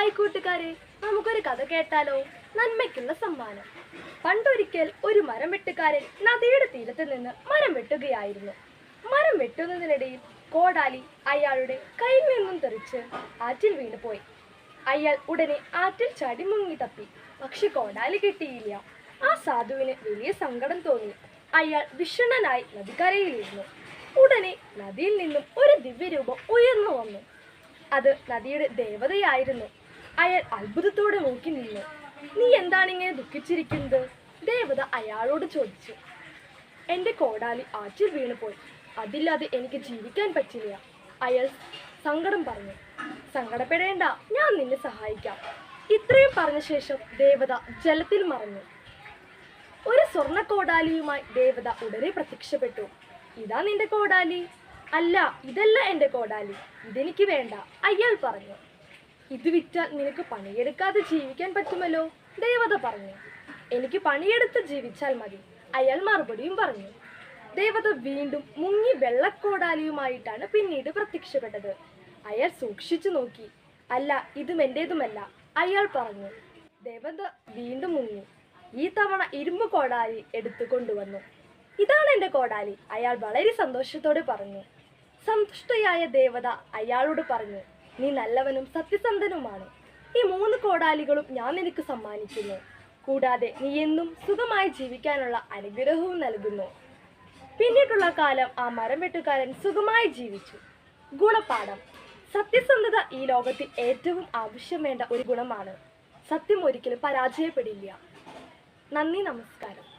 Hi കൂട്ടുകാരെ നമുക്കൊരു കഥ കേട്ടാലോ? നന്മയ്ക്കുള്ള സമ്മാനം. പണ്ടൊരിക്കൽ ഒരു മരം വെട്ടുകാരൻ നദിയുടെ തീരത്ത് നിന്ന് മരം വെട്ടുകയായിരുന്നു. മരം വെട്ടുന്നതിനിടയിൽ കോടാലി അയാളുടെ കയ്യിൽ നിന്നും തെറിച്ച് ആറ്റിൽ വീണുപോയി. അയാൾ ഉടനെ ആറ്റിൽ ചാടി മുങ്ങി തപ്പി. പക്ഷെ കോടാലി കിട്ടിയില്ല. ആ സാധുവിന് വലിയ സങ്കടം തോന്നി. അയാൾ വിഷണനായി നദിക്കരയിലിരുന്നു. ഉടനെ നദിയിൽ നിന്നും ഒരു ദിവ്യരൂപം ഉയർന്നു വന്നു. അത് നദിയുടെ ദേവതയായിരുന്നു. അയാൾ അത്ഭുതത്തോടെ നോക്കി നിന്നു. നീ എന്താണ് ഇങ്ങനെ ദുഃഖിച്ചിരിക്കുന്നത്? ദേവത അയാളോട് ചോദിച്ചു. എന്റെ കോടാലി ആറ്റിൽ വീണുപോയി. അതില്ലാതെ എനിക്ക് ജീവിക്കാൻ പറ്റില്ല. അയാൾ സങ്കടം പറഞ്ഞു. സങ്കടപ്പെടേണ്ട ഞാൻ നിന്നെ സഹായിക്കാം. ഇത്രയും പറഞ്ഞ ശേഷം ദേവത ജലത്തിൽ മറഞ്ഞു. ഒരു സ്വർണ കോടാലിയുമായി ദേവത ഉടനെ പ്രത്യക്ഷപ്പെട്ടു. ഇതാ നിന്റെ കോടാലി. അല്ല ഇതല്ല എന്റെ കോടാലി. ഇതെനിക്ക് വേണ്ട അയാൾ പറഞ്ഞു. ഇത് വിറ്റാൽ നിനക്ക് പണിയെടുക്കാതെ ജീവിക്കാൻ പറ്റുമല്ലോ? ദേവത പറഞ്ഞു. എനിക്ക് പണിയെടുത്ത് ജീവിച്ചാൽ മതി. അയാൾ മറുപടിയും പറഞ്ഞു. ദേവത വീണ്ടും മുങ്ങി വെള്ളക്കോടാലിയുമായിട്ടാണ് പിന്നീട് പ്രത്യക്ഷപ്പെട്ടത്. അയാൾ സൂക്ഷിച്ചു നോക്കി. അല്ല ഇതും എന്റേതുമല്ല. അയാൾ പറഞ്ഞു. ദേവത വീണ്ടും മുങ്ങി. ഈ തവണ ഇരുമ്പ് കോടാലി എടുത്തു കൊണ്ടുവന്നു. ഇതാണ് എന്റെ കോടാലി. അയാൾ വളരെ സന്തോഷത്തോടെ പറഞ്ഞു. സന്തുഷ്ടയായ ദേവത അയാളോട് പറഞ്ഞു. നീ നല്ലവനും സത്യസന്ധനുമാണ്. ഈ മൂന്ന് കോടാലികളും ഞാൻ നിനക്ക് സമ്മാനിക്കുന്നു. കൂടാതെ നീ എന്നും സുഖമായി ജീവിക്കാനുള്ള അനുഗ്രഹവും നൽകുന്നു. പിന്നീടുള്ള കാലം ആ മരം വെട്ടുകാരൻ സുഖമായി ജീവിച്ചു. ഗുണപാഠം. സത്യസന്ധത ഈ ലോകത്തിൽ ഏറ്റവും ആവശ്യം വേണ്ട ഒരു ഗുണമാണ്. സത്യം ഒരിക്കലും പരാജയപ്പെടില്ല. നന്ദി നമസ്കാരം.